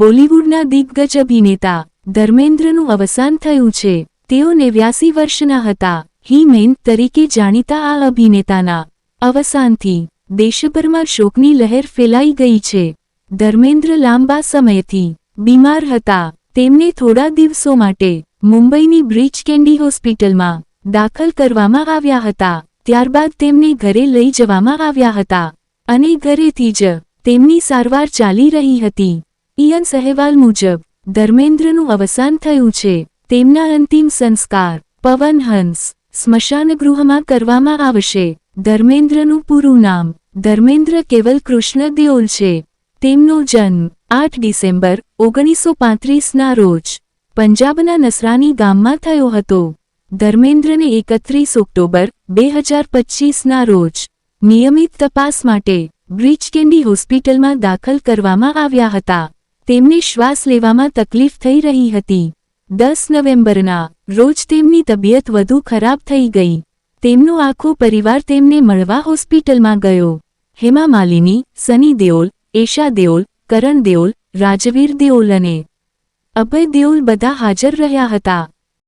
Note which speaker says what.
Speaker 1: બોલિવૂડના દિગ્ગજ અભિનેતા ધર્મેન્દ્રનું અવસાન થયું છે. તેઓ નેવ્યાસી વર્ષના હતા. હીમેન તરીકે જાણીતા આ અભિનેતાના અવસાનથી દેશભરમાં શોકની લહેર ફેલાઈ ગઈ છે. ધર્મેન્દ્ર લાંબા સમયથી બીમાર હતા. તેમને થોડા દિવસો માટે મુંબઈની બ્રિચ કેન્ડી હોસ્પિટલમાં દાખલ કરવામાં આવ્યા હતા. ત્યારબાદ તેમને ઘરે લઈ જવામાં આવ્યા હતા અને ઘરેથી જ તેમની સારવાર ચાલી રહી હતી. ઇયન સહેવાલ મુજબ, ધર્મેન્દ્રનું અવસાન થયું છે. તેમના અંતિમ સંસ્કાર, પવન હંસ, સ્મશાનગૃહમાં કરવામાં આવશે. ધર્મેન્દ્રનું પૂરું નામ, ધર્મેન્દ્ર કેવલ કૃષ્ણ દેઓલ છે. તેમનો જન્મ, આઠ ડિસેમ્બર, ઓગણીસો પાંત્રીસના રોજ, પંજાબના નસરાની ગામમાં થયો હતો. ધર્મેન્દ્રને એકત્રીસ ઓક્ટોબર, બે હજાર પચ્ચીસના રોજ, નિયમિત તપાસ માટે બ્રિચ કેન્ડી હોસ્પિટલમાં દાખલ કરવામાં આવ્યા હતા. તેમને શ્વાસ લેવામાં તકલીફ થઈ રહી હતી. દસ નવેમ્બરના, રોજ તેમની તબિયત વધુ ખરાબ થઈ ગઈ. તેમનો આખો પરિવાર તેમને મળવા હોસ્પિટલમાં ગયો. હેમા માલિની, સની દેઓલ, એશા દેઓલ, કરણ દેઓલ, રાજવીર દેઓલ અને અભય દેઓલ બધા હાજર રહ્યા હતા.